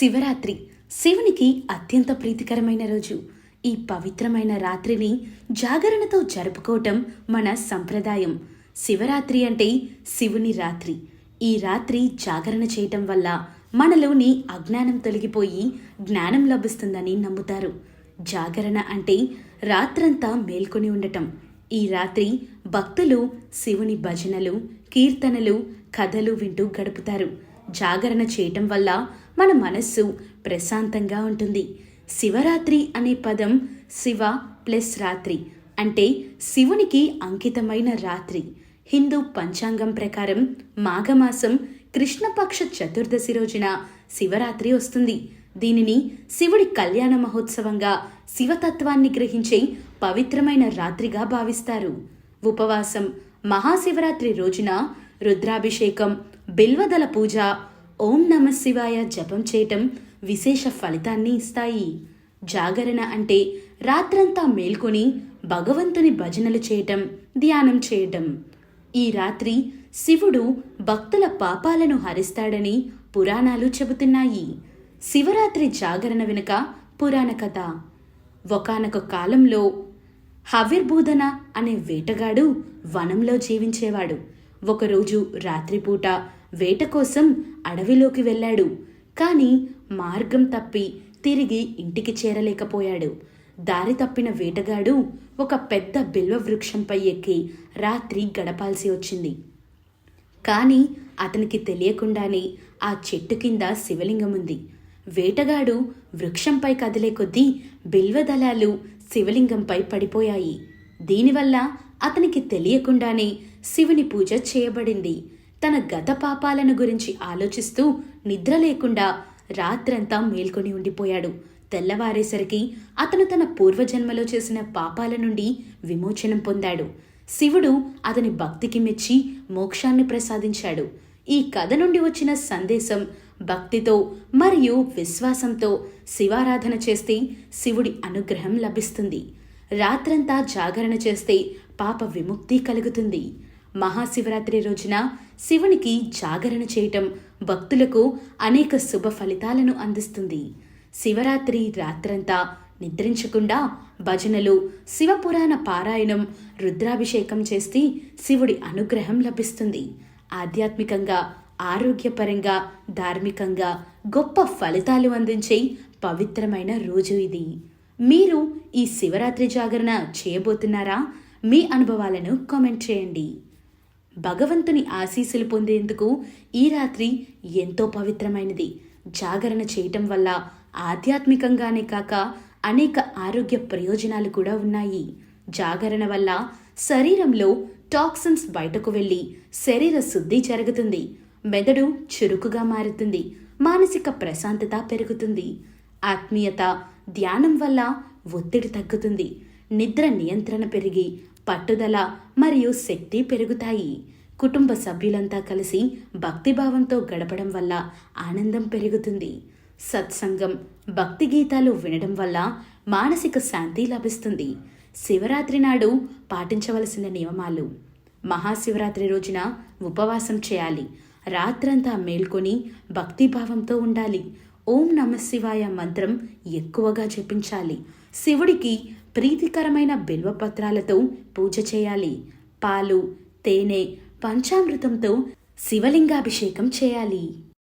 శివరాత్రి శివునికి అత్యంత ప్రీతికరమైన రోజు. ఈ పవిత్రమైన రాత్రిని జాగరణతో జరుపుకోవటం మన సంప్రదాయం. శివరాత్రి అంటే శివుని రాత్రి. ఈ రాత్రి జాగరణ చేయటం వల్ల మనలోని అజ్ఞానం తొలగిపోయి జ్ఞానం లభిస్తుందని నమ్ముతారు. జాగరణ అంటే రాత్రంతా మేల్కొని ఉండటం. ఈ రాత్రి భక్తులు శివుని భజనలు కీర్తనలు కథలు వింటూ గడుపుతారు. జాగరణ చేయటం వల్ల మన మనస్సు ప్రశాంతంగా ఉంటుంది. శివరాత్రి అనే పదం శివ ప్లస్ రాత్రి అంటే శివునికి అంకితమైన రాత్రి. హిందూ పంచాంగం ప్రకారం మాఘమాసం కృష్ణపక్ష చతుర్దశి రోజున శివరాత్రి వస్తుంది. దీనిని శివుడి కళ్యాణ మహోత్సవంగా శివతత్వాన్ని గ్రహించే పవిత్రమైన రాత్రిగా భావిస్తారు. ఉపవాసం మహాశివరాత్రి రోజున రుద్రాభిషేకం బిల్వదల పూజ ఓం నమ శివాయ జపం చేయటం విశేష ఫలితాన్ని ఇస్తాయి. జాగరణ అంటే రాత్రంతా మేల్కొని భగవంతుని భజనలు చేయటం ధ్యానం చేయటం. ఈ రాత్రి శివుడు భక్తుల పాపాలను హరిస్తాడని పురాణాలు చెబుతున్నాయి. శివరాత్రి జాగరణ వెనుక పురాణ కథ. ఒకానొక కాలంలో హవిర్భూదన అనే వేటగాడు వనంలో జీవించేవాడు. ఒకరోజు రాత్రిపూట వేట కోసం అడవిలోకి వెళ్ళాడు. కానీ మార్గం తప్పి తిరిగి ఇంటికి చేరలేకపోయాడు. దారి తప్పిన వేటగాడు ఒక పెద్ద బిల్వ వృక్షంపై ఎక్కి రాత్రి గడపాల్సి వచ్చింది. కానీ అతనికి తెలియకుండానే ఆ చెట్టు కింద శివలింగం ఉంది. వేటగాడు వృక్షంపై కదిలే కొద్దీ బిల్వదళాలు శివలింగంపై పడిపోయాయి. దీనివల్ల అతనికి తెలియకుండానే శివుని పూజ చేయబడింది. తన గత పాపాలను గురించి ఆలోచిస్తూ నిద్ర లేకుండా రాత్రంతా మేల్కొని ఉండిపోయాడు. తెల్లవారేసరికి అతను తన పూర్వజన్మలో చేసిన పాపాల నుండి విమోచనం పొందాడు. శివుడు అతని భక్తికి మెచ్చి మోక్షాన్ని ప్రసాదించాడు. ఈ కథ నుండి వచ్చిన సందేశం భక్తితో మరియు విశ్వాసంతో శివారాధన చేస్తే శివుడి అనుగ్రహం లభిస్తుంది. రాత్రంతా జాగరణ చేస్తే పాప విముక్తి కలుగుతుంది. మహాశివరాత్రి రోజున శివునికి జాగరణ చేయటం భక్తులకు అనేక శుభ ఫలితాలను అందిస్తుంది. శివరాత్రి రాత్రంతా నిద్రించకుండా భజనలు శివపురాణ పారాయణం రుద్రాభిషేకం చేస్తే శివుడి అనుగ్రహం లభిస్తుంది. ఆధ్యాత్మికంగా ఆరోగ్యపరంగా ధార్మికంగా గొప్ప ఫలితాలు అందించే పవిత్రమైన రోజు ఇది. మీరు ఈ శివరాత్రి జాగరణ చేయబోతున్నారా? మీ అనుభవాలను కామెంట్ చేయండి. భగవంతుని ఆశీస్సులు పొందేందుకు ఈ రాత్రి ఎంతో పవిత్రమైనది. జాగరణ చేయటం వల్ల ఆధ్యాత్మికంగానే కాక అనేక ఆరోగ్య ప్రయోజనాలు కూడా ఉన్నాయి. జాగరణ వల్ల శరీరంలో టాక్సిన్స్ బయటకు వెళ్ళి శరీర శుద్ధి జరుగుతుంది. మెదడు చురుకుగా మారుతుంది. మానసిక ప్రశాంతత పెరుగుతుంది. ఆత్మీయత ధ్యానం వల్ల ఒత్తిడి తగ్గుతుంది. నిద్ర నియంత్రణ పెరిగి పట్టుదల మరియు శక్తి పెరుగుతాయి. కుటుంబ సభ్యులంతా కలిసి భక్తిభావంతో గడపడం వల్ల ఆనందం పెరుగుతుంది. సత్సంగం భక్తి గీతాలు వినడం వల్ల మానసిక శాంతి లభిస్తుంది. శివరాత్రి నాడు పాటించవలసిన నియమాలు. మహాశివరాత్రి రోజున ఉపవాసం చేయాలి. రాత్రంతా మేల్కొని భక్తిభావంతో ఉండాలి. ఓం నమ శివాయ మంత్రం ఎక్కువగా జపించాలి. శివుడికి ప్రీతికరమైన బిల్వపత్రాలతో పూజ చేయాలి. పాలు తేనె పంచామృతంతో శివలింగాభిషేకం చేయాలి.